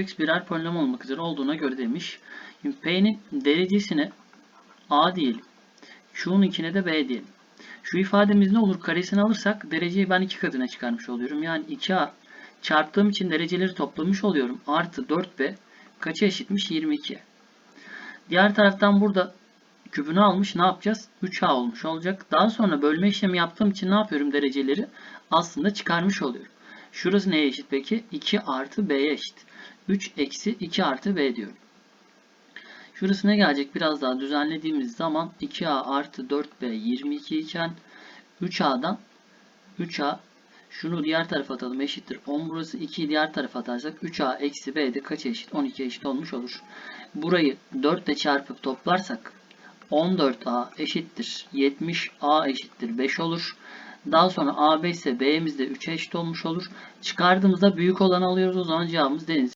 x birer polinom olmak üzere olduğuna göre demiş. Şimdi P'nin derecesine A diyelim. Şunun ikine de B diyelim. Şu ifademiz ne olur? Karesini alırsak dereceyi ben iki katına çıkarmış oluyorum. Yani 2A çarptığım için dereceleri toplamış oluyorum. Artı 4B kaça eşitmiş? 22. Diğer taraftan burada kübünü almış. Ne yapacağız? 3A olmuş olacak. Daha sonra bölme işlemi yaptığım için ne yapıyorum dereceleri? Aslında çıkarmış oluyorum. Şurası neye eşit peki? 2 artı B'ye eşit. 3 eksi 2 artı B diyorum. Şurası ne gelecek? Biraz daha düzenlediğimiz zaman 2A artı 4B 22 iken 3A'dan 3A şunu diğer tarafa atalım eşittir 10 burası 2'yi diğer tarafa atarsak 3A eksi B de kaç eşit? 12 eşit olmuş olur. Burayı 4 ile çarpıp toplarsak 14A eşittir 70 A eşittir 5 olur. Daha sonra AB ise B'miz de 3'e eşit olmuş olur. Çıkardığımızda büyük olanı alıyoruz. O zaman cevabımız deniz.